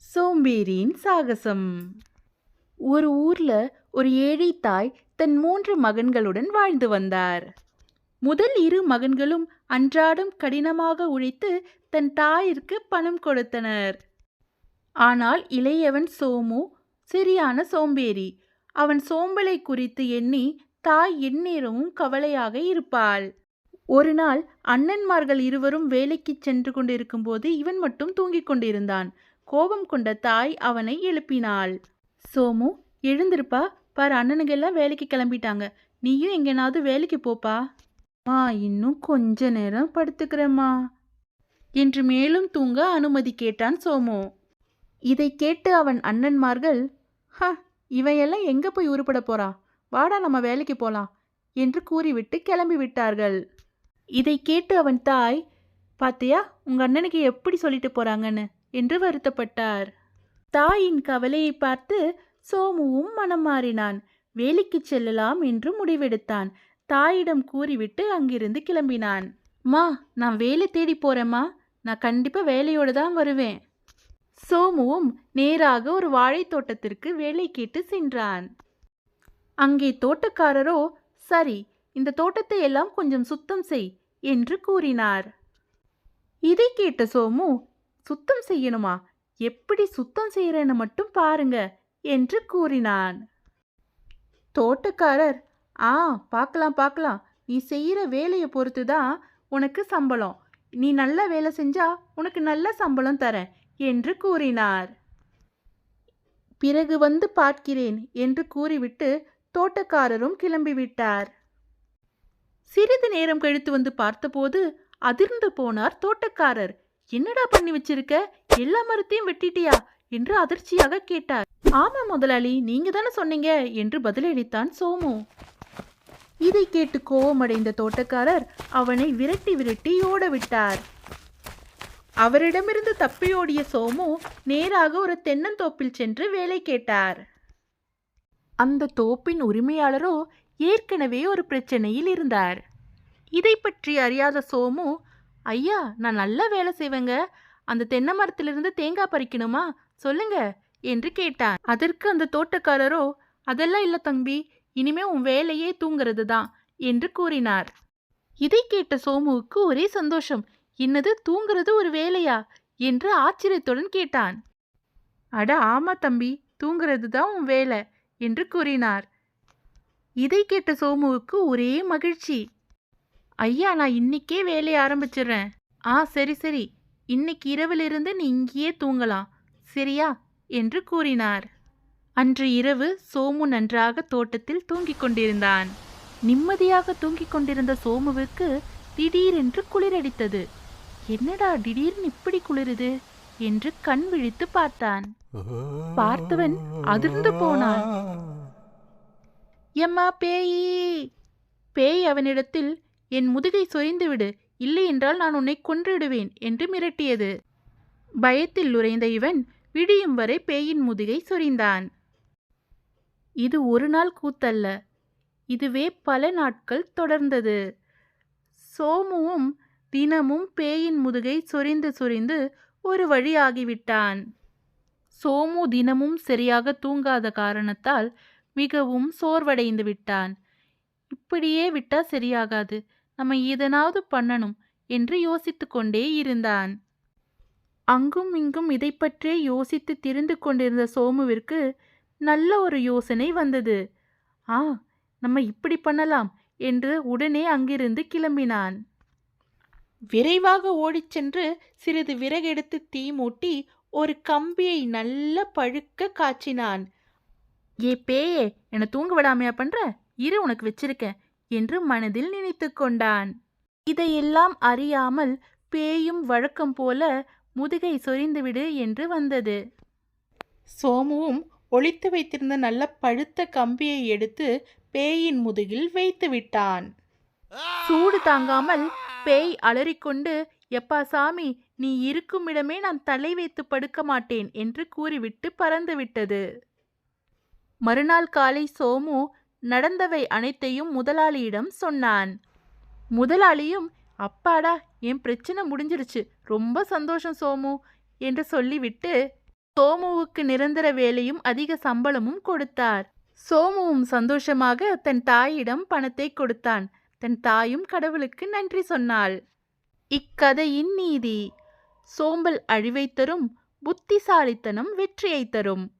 சோம்பேறியின் சாகசம். ஒரு ஊர்ல ஒரு ஏழை தாய் தன் மூன்று மகன்களுடன் வாழ்ந்து வந்தார். முதல் இரு மகன்களும் அன்றாடம் கடினமாக உழைத்து தன் தாயிற்கு பணம் கொடுத்தனர். ஆனால் இளையவன் சோமு சரியான சோம்பேறி. அவன் சோம்பலை குறித்து எண்ணி தாய் எந்நேரமும் கவலையாக இருப்பாள். ஒரு நாள் அண்ணன்மார்கள் இருவரும் வேலைக்கு சென்று கொண்டிருக்கும்போது இவன் மட்டும் தூங்கிக் கொண்டிருந்தான். கோபம் கொண்ட தாய் அவனை எழுப்பினாள். சோமு எழுந்திருப்பா. பார் அண்ணனுங்க எல்லாம் வேலைக்கு கிளம்பிட்டாங்க. நீயும் எங்கேனாவது வேலைக்கு போப்பா? மா இன்னும் கொஞ்ச நேரம் படுத்துக்கிறேம்மா. என்று மேலும் தூங்க அனுமதி கேட்டான் சோமு. இதை கேட்டு அவன் அண்ணன்மார்கள் ஹ இவையெல்லாம் எங்கே போய் உருப்பட போறா? வாடா நம்ம வேலைக்கு போலாம் என்று கூறிவிட்டு கிளம்பி விட்டார்கள். இதை கேட்டு அவன் தாய் பாத்தியா உங்க அண்ணனுக்கு எப்படி சொல்லிட்டு போறாங்கன்னு? என்று வருத்தப்பட்டார். தாயின் கவலையை பார்த்து சோமுவும் மனம் மாறினான். வேலைக்கு செல்லலாம் என்று முடிவெடுத்தான். தாயிடம் கூறிவிட்டு அங்கிருந்து கிளம்பினான். மா நான் வேலை தேடி போறேம்மா. நான் கண்டிப்பா வேலையோடு தான் வருவேன். சோமுவும் நேராக ஒரு வாழைத் தோட்டத்திற்கு வேலை கேட்டு சென்றான். அங்கே தோட்டக்காரரோ சரி இந்த தோட்டத்தை எல்லாம் கொஞ்சம் சுத்தம் செய் என்று கூறினார். இதை கேட்ட சோமு சுத்தம் செய்யணுமா? எப்படி சுத்தம் செய்யறேன்னு மட்டும் பாருங்க என்று கூறினான். தோட்டக்காரர் ஆ பார்க்கலாம் பார்க்கலாம் நீ செய்கிற வேலையை பொறுத்து தான் உனக்கு சம்பளம். நீ நல்ல வேலை செஞ்சா உனக்கு நல்ல சம்பளம் தரேன் என்று கூறினார். பிறகு வந்து பார்க்கிறேன் என்று கூறிவிட்டு தோட்டக்காரரும் கிளம்பிவிட்டார் சிறிது நேரம் கழித்து வந்து பார்த்தபோது அதிர்ந்து போனார் தோட்டக்காரர். என்னடா பண்ணி வச்சிருக்க? எல்லா மரத்தையும் வெட்டிட்டியா? என்று அதிர்ச்சியாக கேட்டார். ஆமா முதலாளி நீங்க தானே சொன்னீங்க? என்று பதிலளித்தான் சோமு. இதை கேட்டு கோபமடைந்த தோட்டக்காரர் அவனை விரட்டி விரட்டி ஓட விட்டார். அவரிடமிருந்து தப்பியோடிய சோமு நேராக ஒரு தென்னந்தோப்பில் சென்று வேலை கேட்டார். அந்த தோப்பின் உரிமையாளரோ ஏற்கனவே ஒரு பிரச்சனையில் இருந்தார். இதை பற்றி அறியாத சோமு ஐயா நான் நல்ல வேலை செய்வேங்க. அந்த தென்னை மரத்திலிருந்து தேங்காய் பறிக்கணுமா? சொல்லுங்க என்று கேட்டான் அதற்கு அந்த தோட்டக்காரரோ அதெல்லாம் இல்லை தம்பி இனிமே உன் வேலையே தூங்குறது தான் என்று கூறினார். இதை கேட்ட சோமுவுக்கு ஒரே சந்தோஷம் என்னது தூங்குறது ஒரு வேலையா? என்று ஆச்சரியத்துடன் கேட்டான். அட ஆமா தம்பி தூங்குறது தான் உன் வேலை என்று கூறினார். இதை கேட்ட சோமுவுக்கு ஒரே மகிழ்ச்சி. ஐயா நான் இன்னைக்கே வேலையை ஆரம்பிச்சிடுறேன். ஆ சரி சரி. இன்னைக்கு இரவிலிருந்து நீ இங்கேயே தூங்கலாம். சரியா? என்று கூறினார். அன்று இரவு சோமு நன்றாக தோட்டத்தில் தூங்கிக் கொண்டிருந்தான். நிம்மதியாக தூங்கிக் கொண்டிருந்த சோமுவுக்கு திடீரென்று குளிரடித்தது என்னடா திடீர்னு இப்படி குளிருது? என்று கண் விழித்து பார்த்தான். பார்த்தவன் அதிர்ந்து போனான். எம்மா பேயி! பேய் அவனிடத்தில் என் முதுகை சொரிந்துவிடு இல்லையென்றால் நான் உன்னை கொன்றிடுவேன் என்று மிரட்டியது. பயத்தில் உறைந்த இவன் விடியும் வரை பேயின் முதுகை சொரிந்தான். இது ஒரு நாள் கூத்தல்ல இதுவே பல நாட்கள் தொடர்ந்தது. சோமுவும் தினமும் பேயின் முதுகை சொரிந்து சொரிந்து ஒரு வழியாகிவிட்டான் சோமு தினமும் சரியாக தூங்காத காரணத்தால் மிகவும் சோர்வடைந்து விட்டான். இப்படியே விட்டா சரியாகாது. நம்ம இதனாவது பண்ணணும் என்று யோசித்து கொண்டே இருந்தான். அங்கும் இங்கும் இதை பற்றியே யோசித்து திரிந்து கொண்டிருந்த சோமுவிற்கு நல்ல ஒரு யோசனை வந்தது. ஆ நம்ம இப்படி பண்ணலாம் என்று உடனே அங்கிருந்து கிளம்பினான். விரைவாக ஓடிச் சென்று சிறிது விறகெடுத்து தீ மூட்டி ஒரு கம்பியை நல்ல பழுக்க காய்ச்சினான். ஏ பேயே என்னை தூங்க விடாமையா பண்ற? இரு உனக்கு வச்சிருக்கேன். என்று மனதில் நினைத்து கொண்டான். இதையெல்லாம் அறியாமல் பேயும் வழக்கம் போல முதுகை சொரிந்துவிடு என்று வந்தது. சோமுவும் ஒளித்து வைத்திருந்த நல்ல பழுத்த கம்பியை எடுத்து பேயின் முதுகில் வைத்து விட்டான். சூடு தாங்காமல் பேய் அலறிக்கொண்டு எப்பா சாமி நீ இருக்கும் இடமே நான் தலை வைத்து படுக்க மாட்டேன் என்று கூறிவிட்டு பறந்துவிட்டது. மறுநாள் காலை சோமு நடந்தவை அனைத்தையும் முதலாளியிடம் சொன்னான். முதலாளியும் அப்பாடா என் பிரச்சனை முடிஞ்சிருச்சு. ரொம்ப சந்தோஷம் சோமு என்று சொல்லிவிட்டு சோமுவுக்கு நிரந்தர வேலையும் அதிக சம்பளமும் கொடுத்தார். சோமுவும் சந்தோஷமாக தன் தாயிடம் பணத்தை கொடுத்தான். தன் தாயும் கடவுளுக்கு நன்றி சொன்னாள். இக்கதையின் நீதி. சோம்பல் அழிவை தரும் புத்திசாலித்தனம் வெற்றியை தரும்.